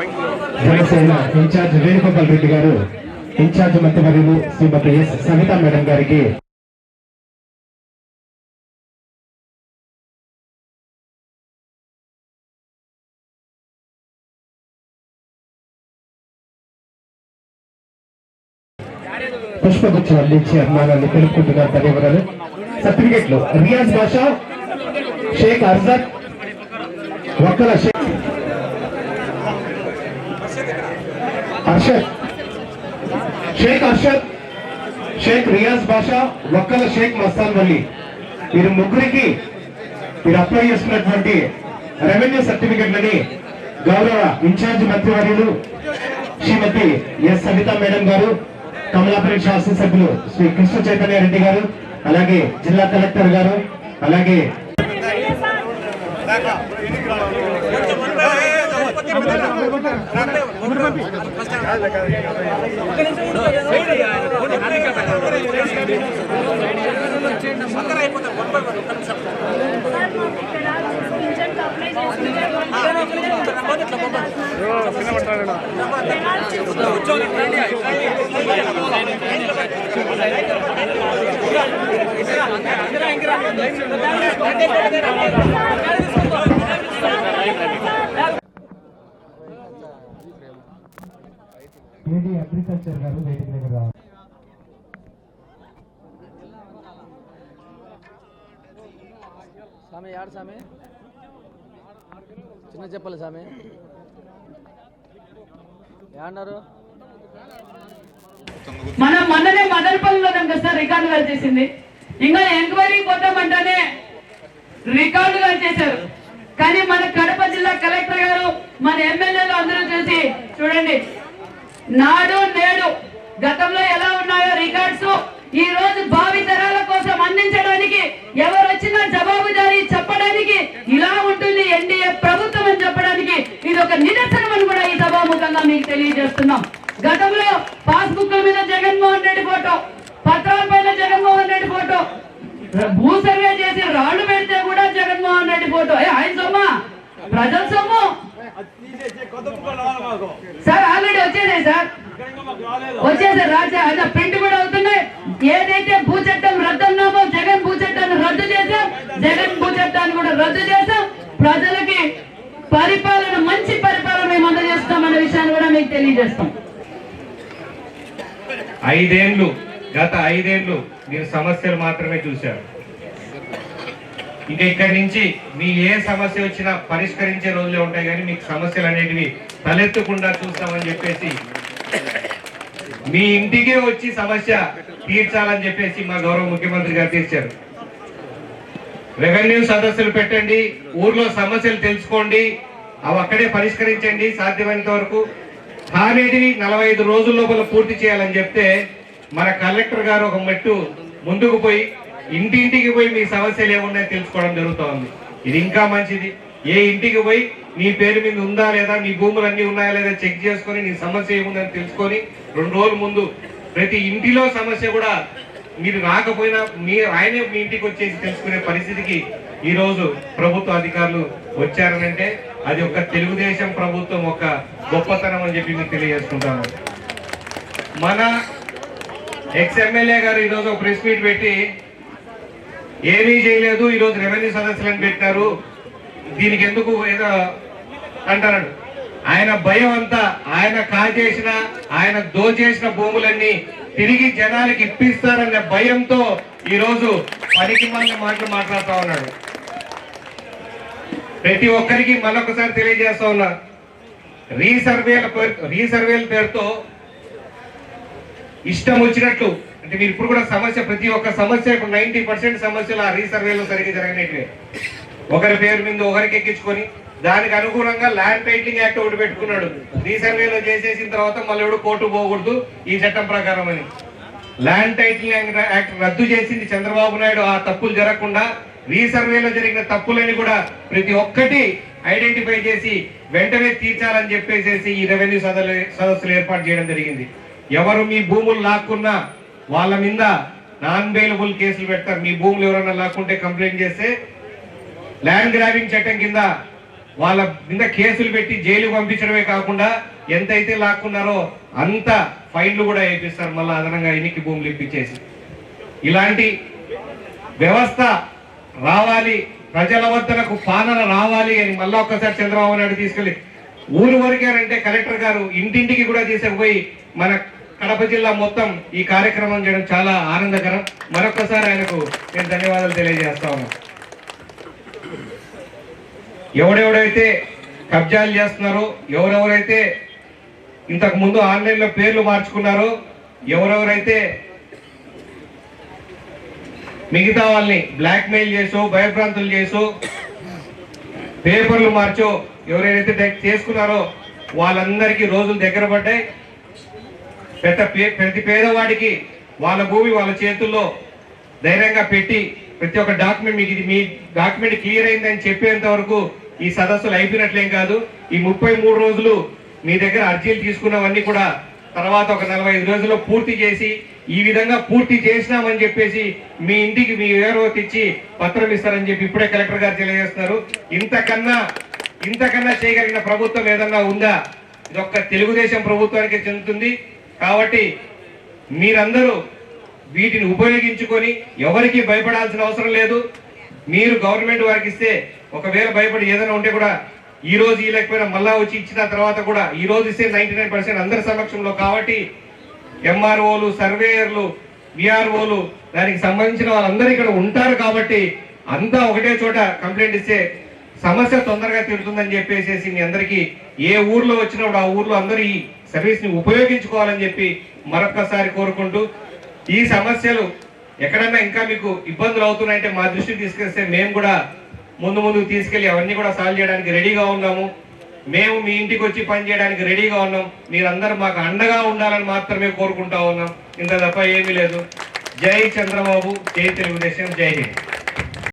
Janasena incharge Venugopal Reddy గారు incharge మంత్రివర్యులు శ్రీమతి yes Savitha madam గారికి పుష్పగుచ్చం అందించి అభిమానాన్ని తెలుపుకుంటున్నారు ధన్యవాదాలు. సర్టిఫికెట్లు రియాజ్ భాష షేక్ అర్జద్ వక్కల షేక్ అర్షద్ షేక్ అర్షద్ షేక్ రియాజ్ బాషా వక్కల షేక్ మస్తాన్ వల్లి వీరు ముగ్గురికి మీరు అప్లై చేసుకున్నటువంటి రెవెన్యూ సర్టిఫికెట్లని గౌరవ ఇన్ఛార్జ్ మంత్రివర్యులు శ్రీమతి ఎస్ సవిత మేడం గారు కమలాపురం శాసనసభ్యులు శ్రీ కృష్ణ చైతన్య రెడ్డి గారు అలాగే జిల్లా కలెక్టర్ గారు అలాగే ఉద్యోగం ఏడీ అగ్రికల్చర్ గారు వేదిక దగ్గర రావాలి. స్వామి యాడు స్వామి? చిన్న చెప్పాలి స్వామి. ఏమన్నారు? మనం మొన్ననే మదనపల్లిలో ఉన్నాం కదా సార్ రికార్డుగా చేసింది. ఇంకా ఎంక్వైరీ పోతామంటేనే రికార్డుగా చేశారు. కానీ మన కడప జిల్లా కలెక్టర్ గారు మన ఎమ్మెల్యేలు అందరూ చూసి చూడండి. నాడు నేడు గతంలో ఎలా ఉన్నాయో రికార్డ్స్ ఈ రోజు భావి తరాల కోసం అందించడానికి ఎవరు వచ్చినా జవాబుదారీ చెప్పడానికి ఇలా ఉంటుంది ఎన్డీఏ ప్రభుత్వం అని చెప్పడానికి ఇది ఒక నిదర్శనం అని కూడా ఈ సభాముఖంగా మీకు తెలియజేస్తున్నాం. గతంలో పాస్బుక్ మీద జగన్మోహన్ రెడ్డి ఫోటో పత్రాల పైన జగన్మోహన్ రెడ్డి ఫోటో భూ సర్వే చేసి రాళ్ళు పెడితే కూడా జగన్మోహన్ రెడ్డి ఫోటో. ఏ ఆయన సొమ్మ? ప్రజల సొమ్ము? సార్ ఆల్రెడీ వచ్చేసాయి సార్. వచ్చేసారు రాజా అదే ప్రింట్ కూడా అవుతున్నాయి. ఏదైతే భూ చట్టం రద్దు అన్నామో జగన్ భూ చట్టాన్ని రద్దు చేశాం. జగన్ భూ చట్టాన్ని కూడా రద్దు చేశాం. ప్రజలకి పరిపాలన మంచి పరిపాలన మేము అందజేస్తామన్న విషయాన్ని కూడా మీకు తెలియజేస్తాం. ఐదేండ్లు గత ఐదేండ్లు మీరు సమస్యలు మాత్రమే చూశారు. ఇంకా ఇక్కడి నుంచి మీ ఏ సమస్య వచ్చినా పరిష్కరించే రోజులే ఉంటాయి కానీ మీకు సమస్యలు అనేటివి తలెత్తకుండా చూస్తామని చెప్పేసి మీ ఇంటికే వచ్చి సమస్య తీర్చాలని చెప్పేసి మా గౌరవ ముఖ్యమంత్రి గారు తీర్చారు. రెవెన్యూ సదస్సులు పెట్టండి ఊర్లో సమస్యలు తెలుసుకోండి అవి అక్కడే పరిష్కరించండి సాధ్యమైనంత వరకు. కానేటివి నలభై ఐదు రోజుల లోపల పూర్తి చేయాలని చెప్తే మన కలెక్టర్ గారు ఒక మెట్టు ముందుకు పోయి ఇంటింటికి పోయి మీ సమస్యలు ఏమున్నాయో తెలుసుకోవడం జరుగుతోంది. ఇది ఇంకా మంచిది. ఏ ఇంటికి పోయి నీ పేరు మీద ఉందా లేదా నీ భూములు అన్ని ఉన్నాయా లేదా చెక్ చేసుకొని నీ సమస్య ఏముందని తెలుసుకొని రెండు రోజుల ముందు ప్రతి ఇంటిలో సమస్య కూడా మీరు రాకపోయినా మీ ఆయనే మీ ఇంటికి వచ్చేసి తెలుసుకునే పరిస్థితికి ఈరోజు ప్రభుత్వ అధికారులు వచ్చారనంటే అది ఒక తెలుగుదేశం ప్రభుత్వం ఒక గొప్పతనం అని చెప్పి మీకు తెలియజేసుకుంటాను. మన ఎక్స్ ఎమ్మెల్యే గారు ఈరోజు ఒక ప్రెస్ మీట్ పెట్టి ఏమీ చేయలేదు. ఈరోజు రెవెన్యూ సదస్సులను పెట్టారు. దీనికి ఎందుకు ఏదో అంటారు? ఆయన భయం అంతా ఆయన కాజేసిన ఆయన దోచేసిన భూములన్నీ తిరిగి జనాలకి ఇప్పిస్తారనే భయంతో ఈరోజు పనికి మళ్ళీ మాటలు మాట్లాడుతా ఉన్నాడు. ప్రతి ఒక్కరికి మరొకసారి తెలియజేస్తా ఉన్నా రీసర్వేల పేరు రీసర్వేల పేరుతో ఇష్టం వచ్చినట్లు అంటే మీరు ఇప్పుడు కూడా సమస్య ప్రతి ఒక్క సమస్య ఇప్పుడు నైన్టీ పర్సెంట్ సమస్యలు ఆ రీసర్వేలో సరిగ్గా జరిగినట్టు ఒకరి పేరు మీద ఒకరికి ఎక్కించుకొని దానికి అనుగుణంగా ల్యాండ్ టైటిలింగ్ యాక్ట్ ఒకటి పెట్టుకున్నాడు. రీసర్వేలో చేసేసిన తర్వాత మళ్ళీ ఎవడు కోర్టు పోకూడదు ఈ చట్టం ప్రకారం అని. ల్యాండ్ టైటిలింగ్ యాక్ట్ రద్దు చేసింది చంద్రబాబు నాయుడు. ఆ తప్పులు జరగకుండా రీసర్వేలో జరిగిన తప్పులని కూడా ప్రతి ఒక్కటి ఐడెంటిఫై చేసి వెంటనే తీర్చాలని చెప్పేసి ఈ రెవెన్యూ సదస్సులు ఏర్పాటు చేయడం జరిగింది. ఎవరు మీ భూములు లాక్కున్నా వాళ్ళ మీద నాన్ బెయిలబుల్ కేసులు పెడతారు. మీ భూములు ఎవరైనా లాక్కుంటే కంప్లైంట్ చేస్తే ల్యాండ్ గ్రాబింగ్ చట్టం కింద వాళ్ళ మీద కేసులు పెట్టి జైలు పంపించడమే కాకుండా ఎంతైతే లాక్కున్నారో అంత ఫైన్లు కూడా వేపిస్తారు. మళ్ళీ అదనంగా ఎన్నికి భూములు ఇప్పించేసి. ఇలాంటి వ్యవస్థ రావాలి. ప్రజల వద్దనకు పాలన రావాలి అని మళ్ళీ ఒక్కసారి చంద్రబాబు నాయుడు తీసుకెళ్ళి ఊరు వరకేనంటే కలెక్టర్ గారు ఇంటింటికి కూడా తీసుకుపోయి మన కడప జిల్లా మొత్తం ఈ కార్యక్రమం చేయడం చాలా ఆనందకరం. మరొకసారి ఆయనకు నేను ధన్యవాదాలు తెలియజేస్తా ఉన్నాను ఎవడెవడైతే కబ్జాలు చేస్తున్నారో ఎవరెవరైతే ఇంతకు ముందు ఆన్లైన్లో పేర్లు మార్చుకున్నారో ఎవరెవరైతే మిగతా వాళ్ళని బ్లాక్మెయిల్ చేసో భయభ్రాంతులు చేసో పేపర్లు మార్చో ఎవరైతే చేసుకున్నారో వాళ్ళందరికీ రోజులు దగ్గర పడ్డాయి. పెద్ద పే- ప్రతి పేదవాడికి వాళ్ళ భూమి వాళ్ళ చేతుల్లో ధైర్యంగా పెట్టి ప్రతి ఒక్క డాక్యుమెంట్ మీకు ఇది మీ డాక్యుమెంట్ క్లియర్ అయిందని చెప్పేంత వరకు ఈ సదస్సులు అయిపోయినట్లేం కాదు. ఈ ముప్పై మూడు రోజులు మీ దగ్గర అర్జీలు తీసుకున్నవన్నీ కూడా తర్వాత ఒక నలభై ఐదు రోజుల్లో పూర్తి చేసి ఈ విధంగా పూర్తి చేసినామని చెప్పేసి మీ ఇంటికి మీ ఎవరో తెచ్చి పత్రం ఇస్తారని చెప్పి ఇప్పుడే కలెక్టర్ గారు తెలియజేస్తున్నారు. ఇంతకన్నా ఇంతకన్నా చేయగలిగిన ప్రభుత్వం ఏదన్నా ఉందా? ఇది ఒక్క తెలుగుదేశం ప్రభుత్వానికి చెందుతుంది. కాబట్టి మీరందరూ వీటిని ఉపయోగించుకొని ఎవరికి భయపడాల్సిన అవసరం లేదు. మీరు గవర్నమెంట్ వారికి ఇస్తే ఒకవేళ భయపడి ఏదైనా ఉంటే కూడా ఈ రోజు ఇవ్వలేకపోయినా మళ్ళా వచ్చి ఇచ్చిన తర్వాత కూడా ఈ రోజు ఇస్తే నైన్టీ నైన్ పర్సెంట్ అందరి సమక్షంలో కాబట్టి ఎంఆర్ఓలు సర్వేయర్లు విఆర్ఓలు దానికి సంబంధించిన వాళ్ళందరూ ఇక్కడ ఉంటారు కాబట్టి అంతా ఒకటే చోట కంప్లైంట్ ఇస్తే సమస్య తొందరగా తీరుతుందని చెప్పేసి మీ అందరికీ ఏ ఊర్లో వచ్చినప్పుడు ఆ ఊర్లో అందరూ సర్వీస్ని ఉపయోగించుకోవాలని చెప్పి మరొక్కసారి కోరుకుంటూ ఈ సమస్యలు ఎక్కడన్నా ఇంకా మీకు ఇబ్బందులు అవుతున్నాయంటే మా దృష్టికి తీసుకొస్తే మేము కూడా ముందు ముందుకు తీసుకెళ్ళి అవన్నీ కూడా సాల్వ్ చేయడానికి రెడీగా ఉన్నాము. మేము మీ ఇంటికి వచ్చి పని చేయడానికి రెడీగా ఉన్నాం. మీరందరూ మాకు అండగా ఉండాలని మాత్రమే కోరుకుంటా ఉన్నాం. ఇంత తప్ప ఏమీ లేదు. జై చంద్రబాబు. జై తెలుగుదేశం. జై హింద్.